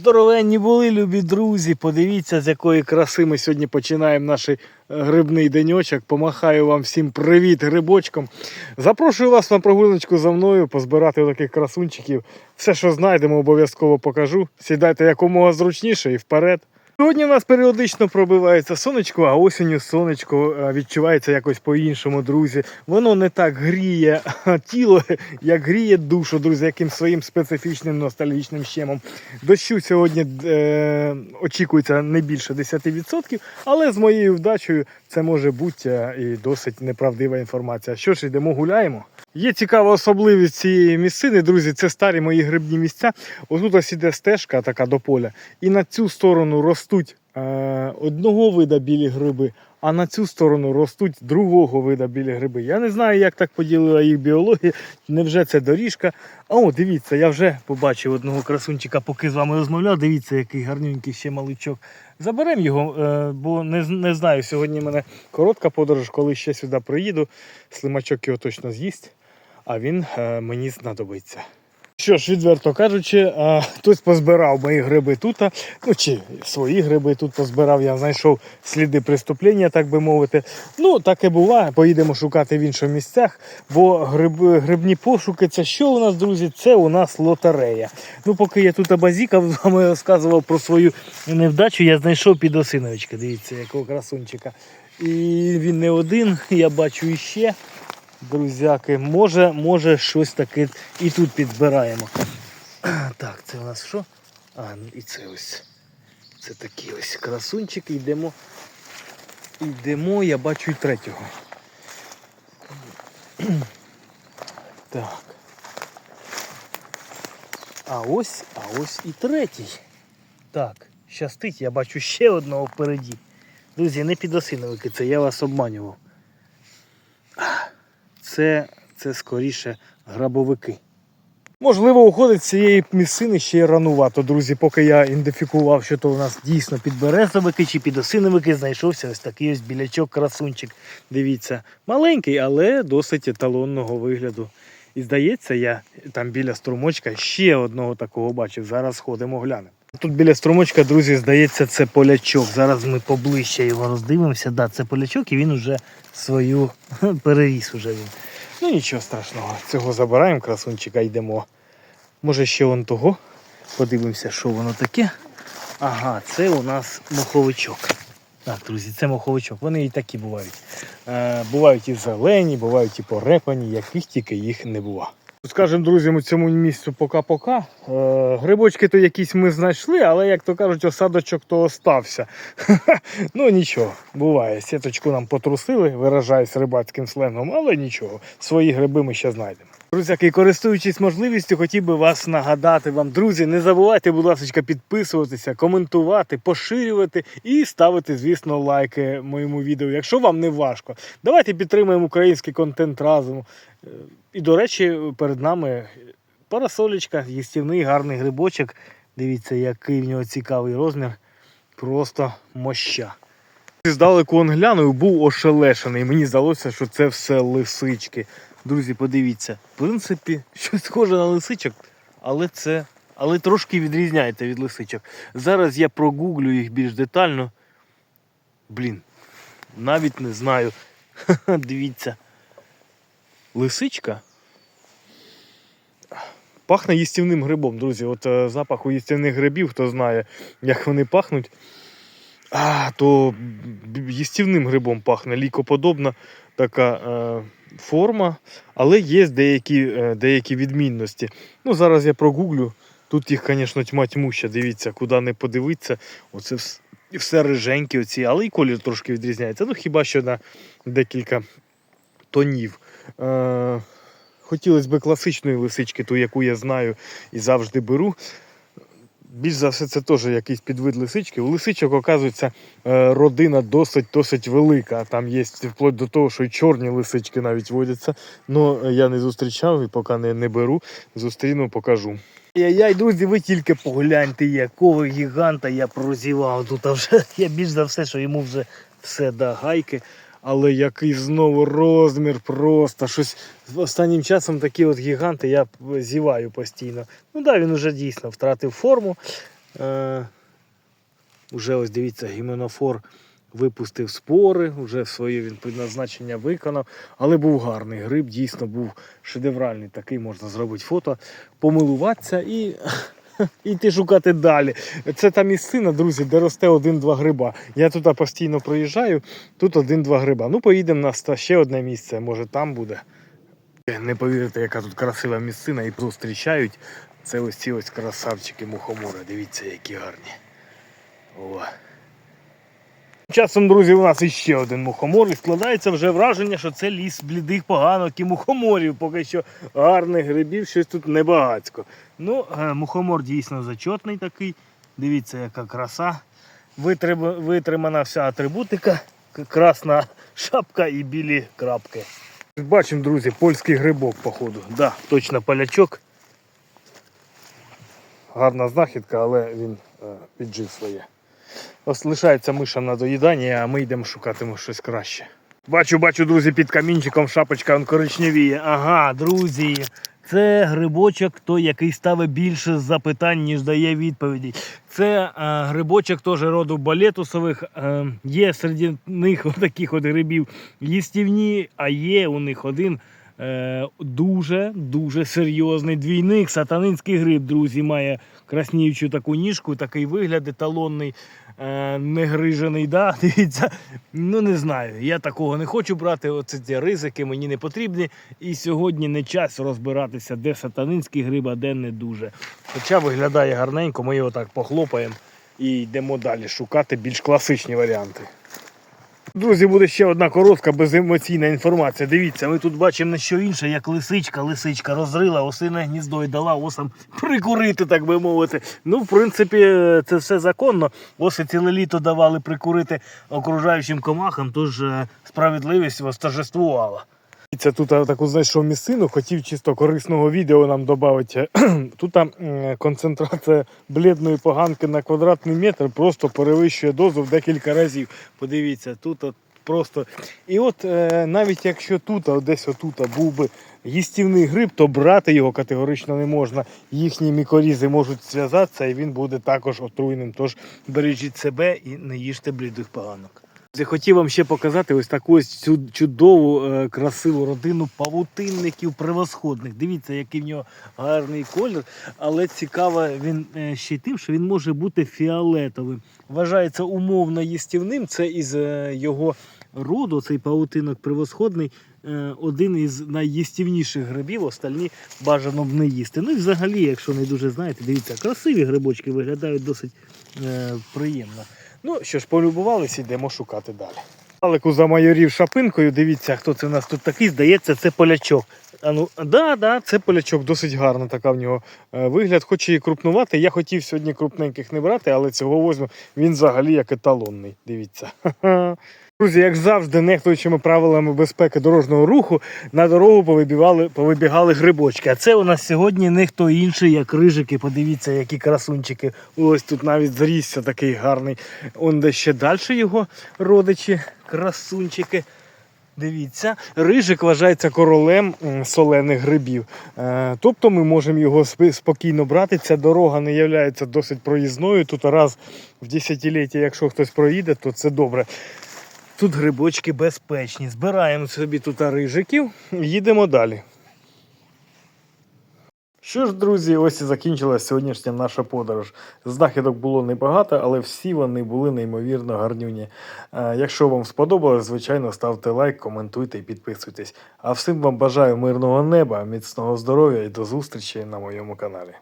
Здоровенні були, любі друзі. Подивіться, з якої краси ми сьогодні починаємо наш е, грибний деньочок. Помахаю вам всім привіт грибочком. Запрошую вас на прогуляночку за мною, позбирати таких красунчиків. Все, що знайдемо, обов'язково покажу. Сідайте якомога зручніше і вперед. Сьогодні у нас періодично пробивається сонечко, а осінню сонечко е, відчувається якось по-іншому, друзі. Воно не так гріє тіло, як гріє душу, друзі, яким своїм специфічним ностальгічним щемом. Дощу сьогодні е, очікується не більше 10%, але з моєю вдачею це може бути е, і досить неправдива інформація. Що ж, йдемо гуляємо. Є цікава особливість цієї місцини, друзі, це старі мої грибні місця. Отут ось іде стежка така до поля, і на цю сторону ростуть е, одного вида білі гриби, а на цю сторону ростуть другого вида білі гриби. Я не знаю, як так поділила їх біологія. Невже це доріжка? А о, дивіться, я вже побачив одного красунчика, поки з вами розмовляв. Дивіться, який гарненький ще маличок. Заберемо його, е, бо не, не знаю. Сьогодні в мене коротка подорож, коли ще сюди приїду. Слимачок його точно з'їсть, а він е, мені знадобиться. Що ж, відверто кажучи, хтось позбирав мої гриби тут, ну чи свої гриби тут позбирав, я знайшов сліди преступлення, так би мовити. Ну, таке буває. Поїдемо шукати в інших місцях, бо гриби, грибні пошуки це що у нас, друзі? Це у нас лотерея. Ну, поки я тут базікав, з вами розказував про свою невдачу, я знайшов підосиновичка. Дивіться, якого красунчика. І він не один, я бачу іще. Друзяки, може, може щось таке і тут підзбираємо. Так, це у нас що? А, ну і це ось. Це такі ось красунчики. Йдемо. Йдемо, я бачу і третього. Так. А ось, а ось і третій. Так, щастить, я бачу ще одного впереді. Друзі, не підосиновики, це я вас обманював. Це, це скоріше грабовики. Можливо, уходить з цієї місцини ще й ранувато, друзі, поки я ідентифікував, що то у нас дійсно підберезовики чи підосиновики, знайшовся ось такий ось білячок красунчик. Дивіться, маленький, але досить еталонного вигляду. І здається, я там біля струмочка ще одного такого бачив. Зараз ходимо глянемо. Тут біля струмочка, друзі, здається, це полячок. Зараз ми поближче його роздивимося. Да, це полячок і він уже свою переріс уже він. Ну нічого страшного. Цього забираємо, красунчика, йдемо. Може ще вон того. Подивимося, що воно таке. Ага, це у нас моховичок. Так, друзі, це моховичок. Вони і такі бувають. Е, бувають і зелені, бувають і порепані, яких тільки їх не бува. Скажемо, друзі, у цьому місцю пока-пока. Е, грибочки то якісь ми знайшли, але, як то кажуть, осадочок то остався. ну нічого, буває. Сіточку нам потрусили, виражаюсь рибацьким сленгом, але нічого. Свої гриби ми ще знайдемо. Друзяки, користуючись можливістю, хотів би вас нагадати вам, друзі, не забувайте, будь ласка, підписуватися, коментувати, поширювати і ставити, звісно, лайки моєму відео, якщо вам не важко. Давайте підтримаємо український контент разом. Е, І, до речі, перед нами парасолечка, їстівний гарний грибочок. Дивіться, який в нього цікавий розмір. Просто моща. Здалеку он глянув, був ошелешений. Мені здалося, що це все лисички. Друзі, подивіться, в принципі, щось схоже на лисичок, але це. Але трошки відрізняється від лисичок. Зараз я прогуглю їх більш детально. Блін, навіть не знаю. Дивіться. Лисичка. Пахне їстівним грибом, друзі. От е, запах у їстівних грибів, хто знає, як вони пахнуть. А, то їстівним грибом пахне, лікоподобна така е, форма, але є деякі, е, деякі відмінності. Ну, зараз я прогуглю. Тут їх, звісно, тьма тьмуща, дивіться, куди не подивитися. Оце все риженькі оці, але і колір трошки відрізняється. Ну, хіба що на декілька тонів. Е, хотілося б класичної лисички, ту, яку я знаю і завжди беру. Більш за все, це теж якийсь підвид лисички. У лисичок, оказується, е, родина досить досить велика. Там є вплоть до того, що й чорні лисички навіть водяться. Ну я не зустрічав і поки не, не беру. Зустріну, покажу. Яй, друзі, ви тільки погляньте, якого гіганта я прозівав тут. А вже я більш за все, що йому вже все да гайки. Але який знову розмір просто. Щось останнім часом такі от гіганти я зіваю постійно. Ну так, да, він уже дійсно втратив форму. Е, Уже ось дивіться, гіменофор випустив спори, вже своє він предназначення виконав. Але був гарний гриб, дійсно був шедевральний. Такий можна зробити фото, помилуватися і йти шукати далі. Це та місцина, друзі, де росте один-два гриба. Я туди постійно проїжджаю, тут один-два гриба. Ну, поїдемо на ще одне місце, може там буде. Не повірите, яка тут красива місцина і зустрічають. Це ось ці ось красавчики мухомора. Дивіться, які гарні. О. Часом, друзі, у нас іще один мухомор, і складається вже враження, що це ліс блідих поганок і мухоморів. Поки що гарних грибів, щось тут небагацько. Ну, е, мухомор дійсно зачетний такий. Дивіться, яка краса. Витрим- Витримана вся атрибутика, красна шапка і білі крапки. Бачимо, друзі, польський грибок, походу. Да, точно полячок. Гарна знахідка, але він е, піджив своє. Ось лишається миша на доїданні, а ми йдемо шукати щось краще. Бачу, бачу, друзі, під камінчиком шапочка он коричневіє. Ага, друзі. Це грибочок, той, який ставить більше запитань, ніж дає відповіді. Це е, грибочок теж роду балетусових. Е, є серед них таких от грибів їстівні, а є у них один е, дуже дуже серйозний двійник. Сатанинський гриб, друзі, має красніючу таку ніжку, такий вигляд еталонний, е, негрижений. Да? Дивіться, ну не знаю. Я такого не хочу брати. Оце ці ризики мені не потрібні. І сьогодні не час розбиратися, де сатанинський гриб, а де не дуже. Хоча виглядає гарненько, ми його так похлопаємо і йдемо далі шукати більш класичні варіанти. Друзі, буде ще одна коротка беземоційна інформація. Дивіться, ми тут бачимо не що інше, як лисичка. Лисичка розрила осине гніздо і дала осам прикурити, так би мовити. Ну, в принципі, це все законно. Оси ціле літо давали прикурити окружаючим комахам, тож е, справедливість восторжествувала. Це тут таку знайшов місцину, хотів чисто корисного відео нам додати. Тут концентрація блідної поганки на квадратний метр просто перевищує дозу в декілька разів. Подивіться, тут просто. І от е, навіть якщо тут, десь отут був би їстівний гриб, то брати його категорично не можна. Їхні мікорізи можуть зв'язатися і він буде також отруйним. Тож бережіть себе і не їжте блідих поганок. Я хотів вам ще показати ось таку ось цю чудову е, красиву родину павутинників превосходних. Дивіться, який в нього гарний колір, але цікаво він е, ще й тим, що він може бути фіолетовим. Вважається умовно їстівним. Це із е, його роду, цей павутинок превосходний. Один із найїстівніших грибів, остальні бажано б не їсти. Ну і взагалі, якщо не дуже знаєте, дивіться, красиві грибочки виглядають досить приємно. Ну що ж, полюбувалися, йдемо шукати далі. Алику замайорів шапинкою. Дивіться, хто це у нас тут такий. Здається, це полячок. А ну, да, да, це полячок, досить гарна така в нього е, вигляд. Хоч і крупнувати. Я хотів сьогодні крупненьких не брати, але цього возьму. Він взагалі як еталонний. Дивіться. Друзі, як завжди, нехтуючими правилами безпеки дорожнього руху, на дорогу повибігали, повибігали грибочки. А це у нас сьогодні не хто інший, як рижики. Подивіться, які красунчики. Ось тут навіть зрісся такий гарний. Он де ще далі його родичі, красунчики. Дивіться, рижик вважається королем солених грибів. Е, тобто ми можемо його спокійно брати. Ця дорога не є досить проїзною. Тут раз в десятиліття, якщо хтось проїде, то це добре. Тут грибочки безпечні. Збираємо собі тут рижиків і їдемо далі. Що ж, друзі, ось і закінчилася сьогоднішня наша подорож. Знахідок було небагато, але всі вони були неймовірно гарнюні. Е, Якщо вам сподобалось, звичайно, ставте лайк, коментуйте і підписуйтесь. А всім вам бажаю мирного неба, міцного здоров'я і до зустрічі на моєму каналі.